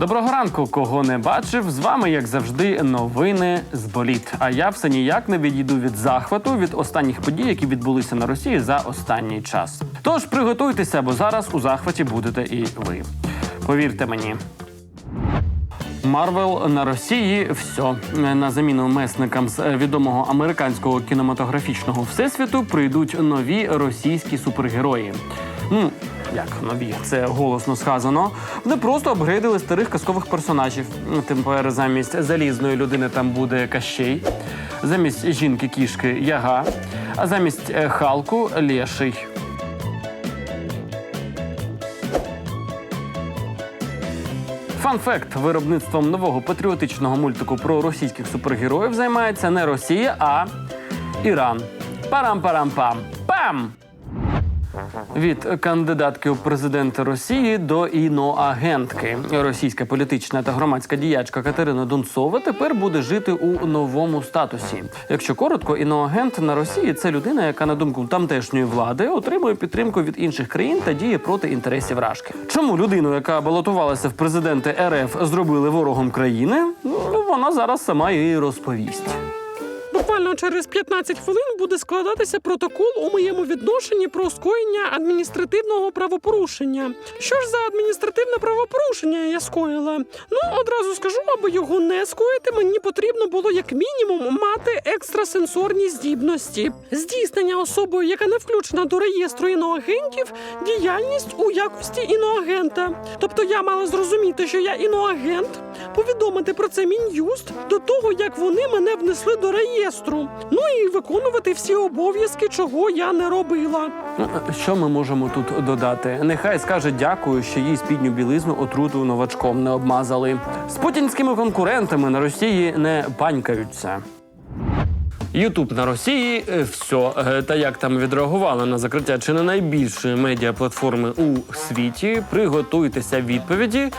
Доброго ранку, кого не бачив. З вами, як завжди, новини з боліт. А я все ніяк не відійду від захвату від останніх подій, які відбулися на Росії за останній час. Тож приготуйтеся, бо зараз у захваті будете і ви. Повірте мені. Марвел на Росії все на заміну месникам з відомого американського кінематографічного всесвіту прийдуть нові російські супергерої. Ну як нові, це голосно сказано. Вони просто апгрейдили старих казкових персонажів. Тепер замість залізної людини там буде Кащей, замість жінки кішки Яга, а замість е, Халку Леший. Фан-факт: виробництвом нового патріотичного мультику про російських супергероїв займається не Росія, а Іран. Парам-парам-пам. Пам! Від кандидатки у президенти Росії до іноагентки. Російська політична та громадська діячка Катерина Донцова тепер буде жити у новому статусі. Якщо коротко, іноагент на Росії це людина, яка на думку тамтешньої влади отримує підтримку від інших країн та діє проти інтересів Рашки. Чому людину, яка балотувалася в президенти РФ, зробили ворогом країни? Ну, вона зараз сама і розповість. Буквально через 15 хвилин буде складатися протокол у моєму відношенні про скоєння адміністративного правопорушення. Що ж за адміністративне правопорушення я скоїла? Ну одразу скажу, аби його не скоїти, мені потрібно було як мінімум мати екстрасенсорні здібності, здійснення особою, яка не включена до реєстру іноагентів, діяльність у якості іноагента. Тобто я мала зрозуміти, що я іноагент, повідомити про це мін'юст до того, як вони мене внесли до реєстру. Ну і виконувати всі обов'язки, чого я не робила. Що ми можемо тут додати? Нехай скаже дякую, що їй спідню білизну отруту новачком не обмазали. З путінськими конкурентами на Росії не панькаються. Ютуб на Росії е, все. Та як там відреагували на закриття чи не найбільшої медіаплатформи у світі, приготуйтеся відповіді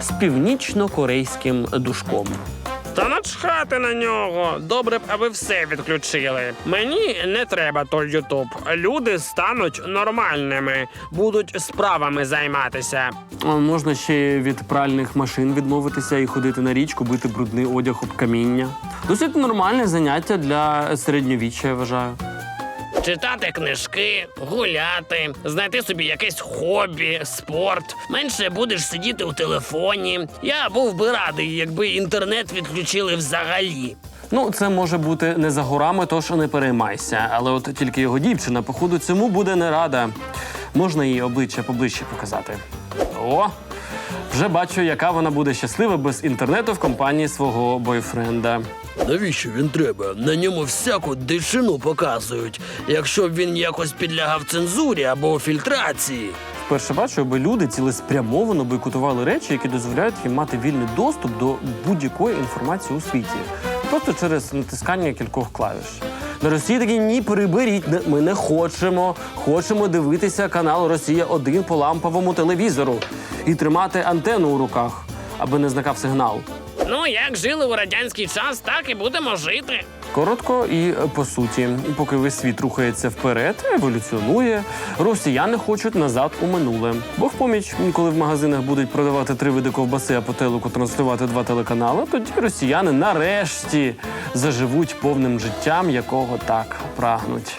з північно-корейським душком. Та начхати на нього. Добре б, аби все відключили. Мені не треба той Ютуб. Люди стануть нормальними, будуть справами займатися. А Можна ще від пральних машин відмовитися і ходити на річку, бити брудний одяг об каміння. Досить нормальне заняття для середньовіччя, я вважаю. Читати книжки, гуляти, знайти собі якесь хобі, спорт. Менше будеш сидіти у телефоні. Я був би радий, якби інтернет відключили взагалі. Ну, це може бути не за горами, тож не переймайся. Але от тільки його дівчина, походу, цьому буде не рада. Можна її обличчя поближче показати. О! Вже бачу, яка вона буде щаслива без інтернету в компанії свого бойфренда. Навіщо він треба? На ньому всяку дичину показують, якщо б він якось підлягав цензурі або фільтрації. Вперше бачу, аби люди цілеспрямовано бойкотували речі, які дозволяють їм мати вільний доступ до будь-якої інформації у світі. Просто через натискання кількох клавіш. На Росії такі ні, приберіть. Ми не хочемо. Хочемо дивитися канал Росія 1 по ламповому телевізору і тримати антенну у руках, аби не зникав сигнал. Ну, як жили у радянський час, так і будемо жити. Коротко і по суті, поки весь світ рухається вперед, еволюціонує, росіяни хочуть назад у минуле. Бог поміч, коли в магазинах будуть продавати три види ковбаси, а по телеку транслювати два телеканали, тоді росіяни нарешті заживуть повним життям, якого так прагнуть.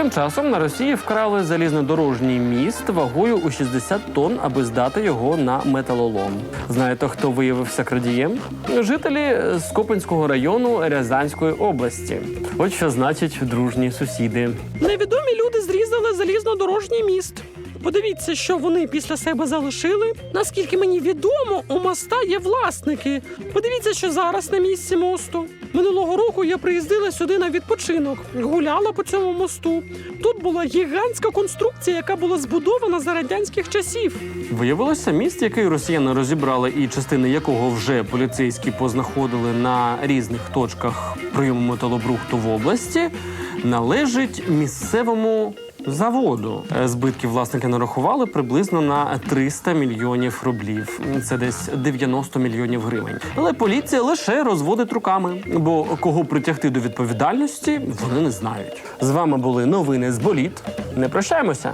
Тим часом на Росії вкрали залізнодорожній міст вагою у 60 тонн, аби здати його на металолом. Знаєте, хто виявився крадієм? Жителі Скопинського району Рязанської області. От що значить дружні сусіди. Невідомі люди зрізали залізнодорожній міст. Подивіться, що вони після себе залишили. Наскільки мені відомо, у моста є власники. Подивіться, що зараз на місці мосту. Минулого року я приїздила сюди на відпочинок, гуляла по цьому мосту. Тут була гігантська конструкція, яка була збудована за радянських часів. Виявилося, міст, який росіяни розібрали, і частини якого вже поліцейські познаходили на різних точках прийому металобрухту в області, належить місцевому. Заводу Збитки власники нарахували приблизно на 300 мільйонів рублів. Це десь 90 мільйонів гривень. Але поліція лише розводить руками, бо кого притягти до відповідальності вони не знають. З вами були новини з боліт. Не прощаємося.